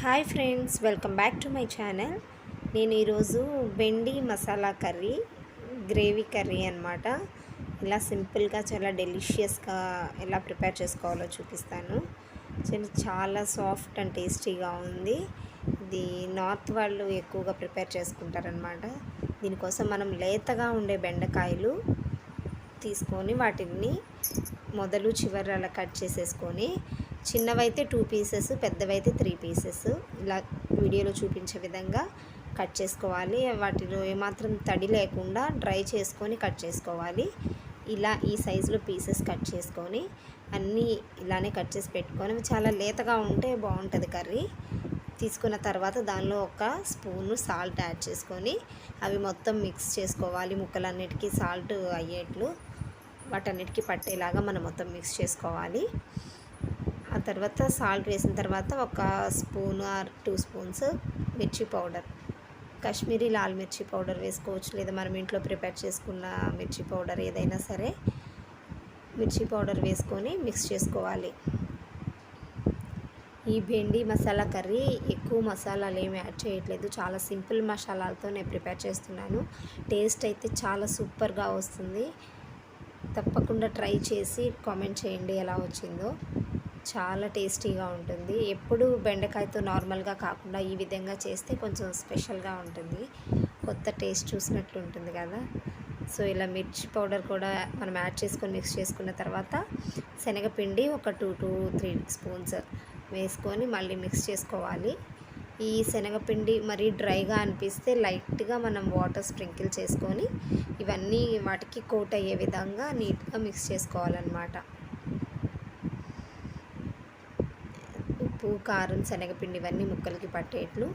Hi friends welcome back to my channel. నేను ఈరోజు బెండి మసాలా కర్రీ గ్రేవీ కర్రీ అనమాట ఇలా సింపుల్గా చాలా డెలిషియస్గా ఎలా ప్రిపేర్ చేసుకోవాలో చూపిస్తాను. చాలా చాలా సాఫ్ట్ అండ్ టేస్టీగా ఉంది. ఇది నార్త్ వాళ్ళు ఎక్కువగా ప్రిపేర్ చేసుకుంటారనమాట దీనికోసం మనం లేతగా ఉండే బెండకాయలు తీసుకొని వాటిని మొదలు చివరలా అలా కట్ చేసేసుకొని చిన్నవైతే టూ పీసెస్ పెద్దవైతే త్రీ పీసెస్ ఇలా వీడియోలో చూపించే విధంగా కట్ చేసుకోవాలి. వాటిలో ఏమాత్రం తడి లేకుండా డ్రై చేసుకొని కట్ చేసుకోవాలి. ఇలా ఈ సైజులో పీసెస్ కట్ చేసుకొని అన్నీ ఇలానే కట్ చేసి పెట్టుకొని చాలా లేతగా ఉంటే బాగుంటుంది కర్రీ. తీసుకున్న తర్వాత దానిలో ఒక స్పూను సాల్ట్ యాడ్ చేసుకొని అవి మొత్తం మిక్స్ చేసుకోవాలి. ముక్కలన్నిటికీ సాల్ట్ అయ్యేట్లు వాటన్నిటికీ పట్టేలాగా మనం మొత్తం మిక్స్ చేసుకోవాలి. తర్వాత సాల్ట్ వేసిన తర్వాత ఒక స్పూన్ ఆర్ టూ స్పూన్స్ మిర్చి పౌడర్. కాశ్మీరీ లాల్ మిర్చి పౌడర్ వేసుకోవచ్చు లేదా మనం ఇంట్లో ప్రిపేర్ చేసుకున్న మిర్చి పౌడర్ ఏదైనా సరే మిర్చి పౌడర్ వేసుకొని మిక్స్ చేసుకోవాలి. ఈ భెండి మసాలా కర్రీ ఎక్కువ మసాలాలు ఏమి యాడ్ చేయట్లేదు చాలా సింపుల్ మసాలాలతో నేను ప్రిపేర్ చేస్తున్నాను. టేస్ట్ అయితే చాలా సూపర్గా వస్తుంది. తప్పకుండా ట్రై చేసి కామెంట్ చేయండి ఎలా వచ్చిందో. చాలా టేస్టీగా ఉంటుంది. ఎప్పుడు బెండకాయతో నార్మల్గా కాకుండా ఈ విధంగా చేస్తే కొంచెం స్పెషల్గా ఉంటుంది. కొత్త టేస్ట్ చూసినట్లు ఉంటుంది కదా. సో ఇలా మిర్చి పౌడర్ కూడా మనం యాడ్ చేసుకొని మిక్స్ చేసుకున్న తర్వాత శనగపిండి ఒక టూ టూ త్రీ స్పూన్స్ వేసుకొని మళ్ళీ మిక్స్ చేసుకోవాలి. ఈ శనగపిండి మరీ డ్రైగా అనిపిస్తే లైట్గా మనం వాటర్ స్ప్రింకిల్ చేసుకొని ఇవన్నీ వాటికి కోట్ అయ్యే విధంగా నీట్గా మిక్స్ చేసుకోవాలన్నమాట. ఉప్పు కారం శనగపిండి ఇవన్నీ ముక్కలకి పట్టేట్లు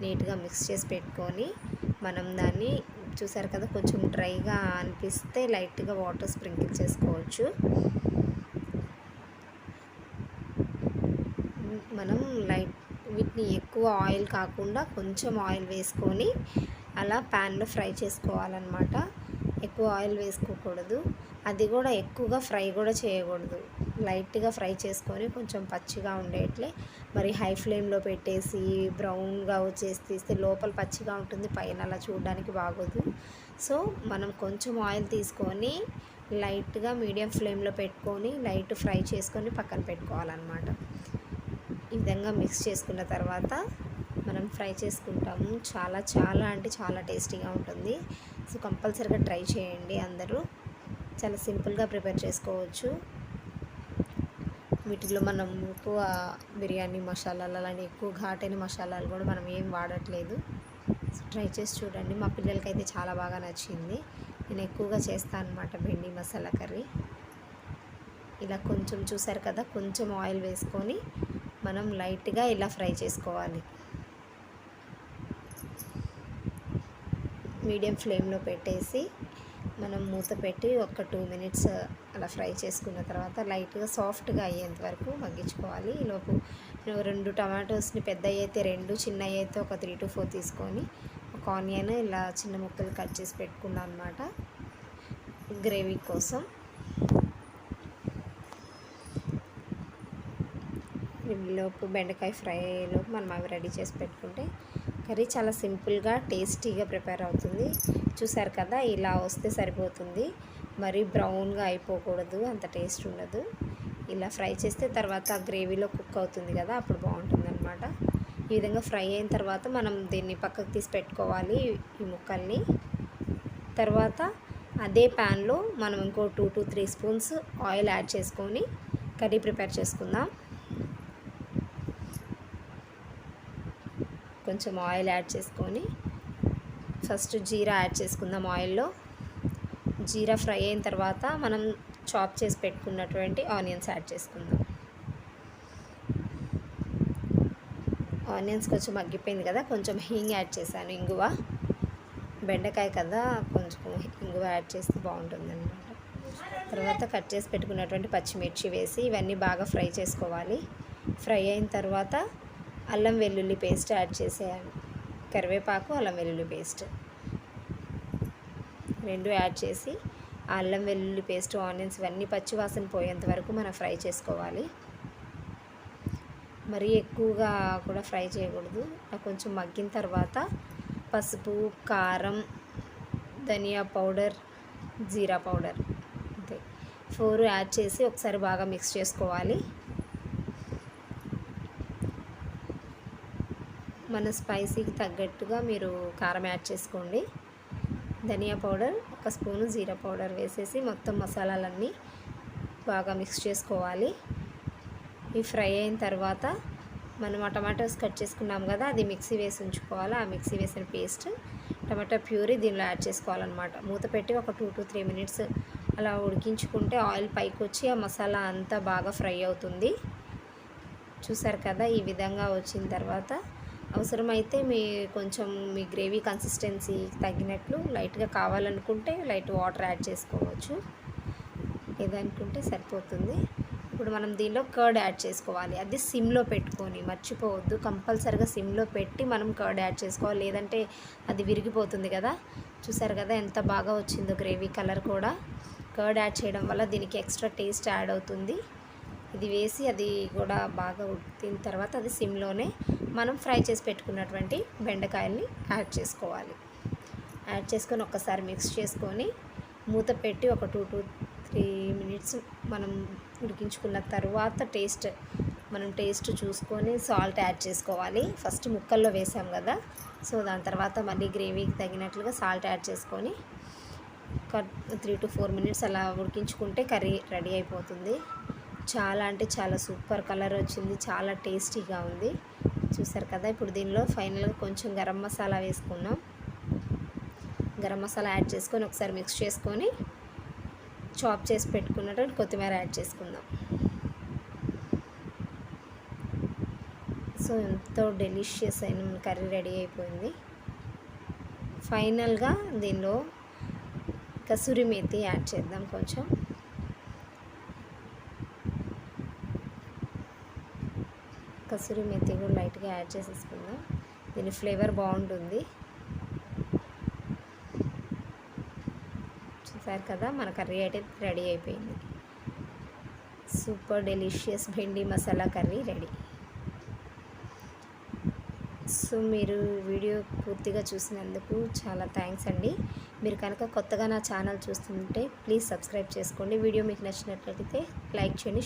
నీట్గా మిక్స్ చేసి పెట్టుకొని మనం దాన్ని చూసారు కదా కొంచెం డ్రైగా అనిపిస్తే లైట్గా వాటర్ స్ప్రింకిల్ చేసుకోవచ్చు. మనం లైట్ వీటిని ఎక్కువ ఆయిల్ కాకుండా కొంచెం ఆయిల్ వేసుకొని అలా ప్యాన్లో ఫ్రై చేసుకోవాలన్నమాట. ఎక్కువ ఆయిల్ వేసుకోకూడదు. అది కూడా ఎక్కువగా ఫ్రై కూడా చేయకూడదు. లైట్గా ఫ్రై చేసుకొని కొంచెం పచ్చిగా ఉండేట్లే. మరి హై ఫ్లేమ్లో పెట్టేసి బ్రౌన్గా వచ్చేసి తీస్తే లోపల పచ్చిగా ఉంటుంది. పైన అలా చూడడానికి బాగోదు. సో మనం కొంచెం ఆయిల్ తీసుకొని లైట్గా మీడియం ఫ్లేమ్లో పెట్టుకొని లైట్ ఫ్రై చేసుకొని పక్కన పెట్టుకోవాలన్నమాట. ఈ విధంగా మిక్స్ చేసుకున్న తర్వాత మనం ఫ్రై చేసుకుంటాము. చాలా చాలా అంటే చాలా టేస్టీగా ఉంటుంది. సో కంపల్సరీగా ట్రై చేయండి అందరూ. చాలా సింపుల్గా ప్రిపేర్ చేసుకోవచ్చు. వీటిలో మనం ఎక్కువ బిర్యానీ మసాలాలు అలానే ఎక్కువ ఘాటైన మసాలాలు కూడా మనం ఏం వాడట్లేదు. ట్రై చేసి చూడండి. మా పిల్లలకైతే చాలా బాగా నచ్చింది. నేను ఎక్కువగా చేస్తాను అనమాట బెండి మసాలా కర్రీ. ఇలా కొంచెం చూసారు కదా కొంచెం ఆయిల్ వేసుకొని మనం లైట్గా ఇలా ఫ్రై చేసుకోవాలి. మీడియం ఫ్లేమ్లో పెట్టేసి మనం మూత పెట్టి ఒక టూ మినిట్స్ అలా ఫ్రై చేసుకున్న తర్వాత లైట్గా సాఫ్ట్గా అయ్యేంత వరకు మగ్గించుకోవాలి. ఈలోపు రెండు టమాటోస్ని పెద్ద అయితే రెండు చిన్న అయితే ఒక త్రీ టు ఫోర్ తీసుకొని ఒక ఆనియన్ ఇలా చిన్న ముక్కలు కట్ చేసి పెట్టుకున్నాను అనమాట గ్రేవీ కోసం. లోపు బెండకాయ ఫ్రైలోపు మనం అవి రెడీ చేసి పెట్టుకుంటే కర్రీ చాలా సింపుల్గా టేస్టీగా ప్రిపేర్ అవుతుంది. చూసారు కదా ఇలా వస్తే సరిపోతుంది. మరి బ్రౌన్గా అయిపోకూడదు అంత టేస్ట్ ఉండదు. ఇలా ఫ్రై చేస్తే తర్వాత గ్రేవీలో కుక్ అవుతుంది కదా అప్పుడు బాగుంటుంది అనమాట ఈ విధంగా ఫ్రై అయిన తర్వాత మనం దీన్ని పక్కకు తీసి పెట్టుకోవాలి ఈ ముక్కల్ని. తర్వాత అదే ప్యాన్లో మనం ఇంకో two to three spoons oil add చేసుకొని కర్రీ ప్రిపేర్ చేసుకుందాం. కొంచెం ఆయిల్ యాడ్ చేసుకొని ఫస్ట్ జీరా యాడ్ చేసుకుందాం ఆయిల్లో. జీరా ఫ్రై అయిన తర్వాత మనం చాప్ చేసి పెట్టుకున్నటువంటి ఆనియన్స్ యాడ్ చేసుకుందాం. ఆనియన్స్ కొంచెం మగ్గిపోయింది కదా కొంచెం హింగ్ యాడ్ చేశాను ఇంగువ. బెండకాయ కదా కొంచెం ఇంగువ యాడ్ చేస్తే బాగుంటుంది అనమాట తర్వాత కట్ చేసి పెట్టుకున్నటువంటి పచ్చిమిర్చి వేసి ఇవన్నీ బాగా ఫ్రై చేసుకోవాలి. ఫ్రై అయిన తర్వాత అల్లం వెల్లుల్లి పేస్ట్ యాడ్ చేసేయాలి. కరివేపాకు అల్లం వెల్లుల్లి పేస్ట్. రెండు యాడ్ చేసి ఆ అల్లం వెల్లుల్లి పేస్ట్ ఆనియన్స్ ఇవన్నీ పచ్చివాసన పోయేంత వరకు మనం ఫ్రై చేసుకోవాలి. మరీ ఎక్కువగా కూడా ఫ్రై చేయకూడదు. కొంచెం మగ్గిన తర్వాత పసుపు కారం ధనియా పౌడర్ జీరా పౌడర్ అంతే. ఫోర్ యాడ్ చేసి ఒకసారి బాగా మిక్స్ చేసుకోవాలి. మన స్పైసీకి తగ్గట్టుగా మీరు కారం యాడ్ చేసుకోండి. ధనియా పౌడర్ ఒక స్పూను జీరా పౌడర్ వేసేసి మొత్తం మసాలాలన్నీ బాగా మిక్స్ చేసుకోవాలి. ఇవి ఫ్రై అయిన తర్వాత మనం ఆ టమాటోస్ కట్ చేసుకున్నాం కదా అది మిక్సీ వేసి ఉంచుకోవాలి. ఆ మిక్సీ వేసిన పేస్ట్ టమాటా ప్యూరీ దీనిలో యాడ్ చేసుకోవాలన్నమాట. మూత పెట్టి ఒక టూ టు త్రీ మినిట్స్ అలా ఉడికించుకుంటే ఆయిల్ పైకి వచ్చి ఆ మసాలా అంతా బాగా ఫ్రై అవుతుంది. చూసారు కదా ఈ విధంగా వచ్చిన తర్వాత అవసరమైతే మీ కొంచెం మీ గ్రేవీ కన్సిస్టెన్సీ తగ్గినట్లు లైట్గా కావాలనుకుంటే లైట్ వాటర్ యాడ్ చేసుకోవచ్చు. ఏదనుకుంటే సరిపోతుంది. ఇప్పుడు మనం దీనిలో కర్డ్ యాడ్ చేసుకోవాలి. అది సిమ్లో పెట్టుకొని మర్చిపోవద్దు. కంపల్సరిగా సిమ్లో పెట్టి మనం కర్డ్ యాడ్ చేసుకోవాలి. లేదంటే అది విరిగిపోతుంది కదా. చూసారు కదా ఎంత బాగా వచ్చిందో గ్రేవీ కలర్ కూడా. కర్డ్ యాడ్ చేయడం వల్ల దీనికి ఎక్స్ట్రా టేస్ట్ యాడ్ అవుతుంది. ఇది వేసి అది కూడా బాగా ఉడికిన తర్వాత అది సిమ్లోనే మనం ఫ్రై చేసి పెట్టుకున్నటువంటి బెండకాయల్ని యాడ్ చేసుకోవాలి. యాడ్ చేసుకొని ఒక్కసారి మిక్స్ చేసుకొని మూత పెట్టి ఒక టూ టూ త్రీ మినిట్స్ మనం ఉడికించుకున్న తర్వాత టేస్ట్ మనం టేస్ట్ చూసుకొని సాల్ట్ యాడ్ చేసుకోవాలి. ఫస్ట్ ముక్కల్లో వేసాం కదా సో దాని తర్వాత మళ్ళీ గ్రేవీకి తగినట్లుగా సాల్ట్ యాడ్ చేసుకొని ఒక త్రీ టు ఫోర్ మినిట్స్ అలా ఉడికించుకుంటే కర్రీ రెడీ అయిపోతుంది. చాలా అంటే చాలా సూపర్ కలర్ వచ్చింది చాలా టేస్టీగా ఉంది. చూసారు కదా ఇప్పుడు దీనిలో ఫైనల్గా కొంచెం గరం మసాలా వేసుకున్నాం. గరం మసాలా యాడ్ చేసుకొని ఒకసారి మిక్స్ చేసుకొని చాప్ చేసి పెట్టుకున్నట్టు కొత్తిమీర యాడ్ చేసుకుందాం. సో ఎంతో డెలిషియస్ అయిన కర్రీ రెడీ అయిపోయింది. ఫైనల్గా దీనిలో కసూరి మేతి యాడ్ చేద్దాం కొంచెం. కసూరి మెతి కూడా లైట్గా యాడ్ చేసేసుకుందాం. దీని ఫ్లేవర్ బాగుంటుంది. చూసారు కదా మన కర్రీ అయితే రెడీ అయిపోయింది. Super delicious bhindi masala curry ready. So మీరు వీడియో పూర్తిగా చూసినందుకు చాలా థ్యాంక్స్ అండి. మీరు కనుక కొత్తగా నా ఛానల్ చూస్తుంటే ప్లీజ్ సబ్స్క్రైబ్ చేసుకోండి. వీడియో మీకు నచ్చినట్లయితే లైక్ చేయండి